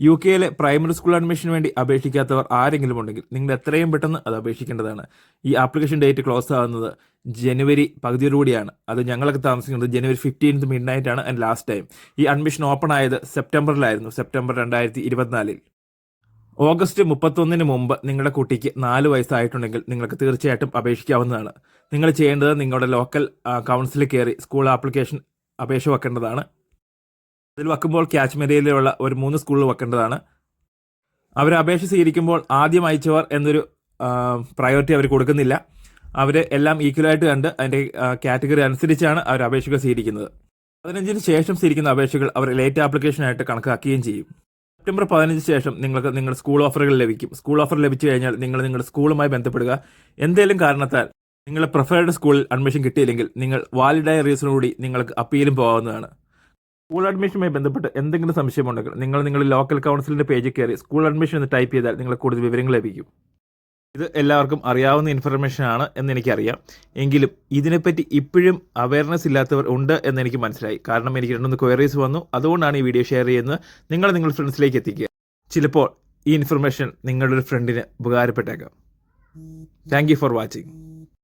U കെയിലെ primary school അഡ്മിഷന് വേണ്ടി അപേക്ഷിക്കാത്തവർ ആരെങ്കിലും ഉണ്ടെങ്കിൽ നിങ്ങൾ എത്രയും പെട്ടെന്ന് അത് അപേക്ഷിക്കേണ്ടതാണ്. ഈ ആപ്ലിക്കേഷൻ ഡേറ്റ് ക്ലോസ് ആകുന്നത് ജനുവരി പകുതിയോടുകൂടിയാണ്. അത് ഞങ്ങളൊക്കെ താമസിക്കുന്നത് ജനുവരി ഫിഫ്റ്റീൻത്ത് മിഡ് നൈറ്റ് ആണ്. ആൻഡ് ലാസ്റ്റ് ടൈം ഈ അഡ്മിഷൻ ഓപ്പൺ ആയത് സെപ്റ്റംബറിലായിരുന്നു. സെപ്റ്റംബർ രണ്ടായിരത്തി ഇരുപത്തിനാലിൽ. ഓഗസ്റ്റ് മുപ്പത്തൊന്നിന് മുമ്പ് നിങ്ങളുടെ കുട്ടിക്ക് നാല് വയസ്സായിട്ടുണ്ടെങ്കിൽ നിങ്ങൾക്ക് തീർച്ചയായിട്ടും അപേക്ഷിക്കാവുന്നതാണ്. നിങ്ങൾ ചെയ്യേണ്ടത് നിങ്ങളുടെ ലോക്കൽ കൗൺസിലിൽ കയറി സ്കൂൾ ആപ്ലിക്കേഷൻ അപേക്ഷ വെക്കേണ്ടതാണ്. അതിൽ വെക്കുമ്പോൾ ക്യാച്ച് ഏരിയയിലുള്ള ഒരു മൂന്ന് സ്കൂളിൽ വെക്കേണ്ടതാണ്. അവർ അപേക്ഷ സ്വീകരിക്കുമ്പോൾ ആദ്യം അയച്ചവർ എന്നൊരു പ്രയോറിറ്റി അവർ കൊടുക്കുന്നില്ല. അവർ എല്ലാം ഈക്വലായിട്ട് കണ്ട് അതിന്റെ കാറ്റഗറി അനുസരിച്ചാണ് അവർ അപേക്ഷകൾ സ്വീകരിക്കുന്നത്. പതിനഞ്ചിന് ശേഷം സ്വീകരിക്കുന്ന അപേക്ഷകൾ അവർ ലേറ്റ് ആപ്ലിക്കേഷനായിട്ട് കണക്കാക്കുകയും ചെയ്യും. സെപ്റ്റംബർ പതിനഞ്ച് ശേഷം നിങ്ങൾക്ക് നിങ്ങളുടെ സ്കൂൾ ഓഫറുകൾ ലഭിക്കും. സ്കൂൾ ഓഫർ ലഭിച്ചു കഴിഞ്ഞാൽ നിങ്ങൾ നിങ്ങളുടെ സ്കൂളുമായി ബന്ധപ്പെടുക. എന്തെങ്കിലും കാരണത്താൽ നിങ്ങളുടെ പ്രിഫേർഡ് സ്കൂളിൽ അഡ്മിഷൻ കിട്ടിയില്ലെങ്കിൽ നിങ്ങൾ വാലിഡായ റീസണോടുകൂടി നിങ്ങൾക്ക് അപ്പീലും പോകാവുന്നതാണ്. സ്കൂൾ അഡ്മിഷനുമായി ബന്ധപ്പെട്ട് എന്തെങ്കിലും സംശയമുണ്ടെങ്കിൽ നിങ്ങൾ നിങ്ങളുടെ ലോക്കൽ കൗൺസിലിന്റെ പേജിൽ കയറി സ്കൂൾ അഡ്മിഷൻ എന്ന് ടൈപ്പ് ചെയ്താൽ നിങ്ങൾ കൂടുതൽ വിവരങ്ങൾ ലഭിക്കും. ഇത് എല്ലാവർക്കും അറിയാവുന്ന ഇൻഫർമേഷൻ ആണ് എന്ന് എനിക്കറിയാം. എങ്കിലും ഇതിനെപ്പറ്റി ഇപ്പോഴും അവയർനെസ് ഇല്ലാത്തവർ ഉണ്ട് എന്ന് എനിക്ക് മനസ്സിലായി. കാരണം എനിക്ക് രണ്ടൊന്ന് ക്വയറീസ് വന്നു. അതുകൊണ്ടാണ് ഈ വീഡിയോ ഷെയർ ചെയ്യുന്നത്. നിങ്ങൾ നിങ്ങളുടെ ഫ്രണ്ട്സിലേക്ക് എത്തിക്കുക. ചിലപ്പോൾ ഈ ഇൻഫർമേഷൻ നിങ്ങളുടെ ഒരു ഫ്രണ്ടിന് ഉപകാരപ്പെട്ടേക്കാം. Thank for watching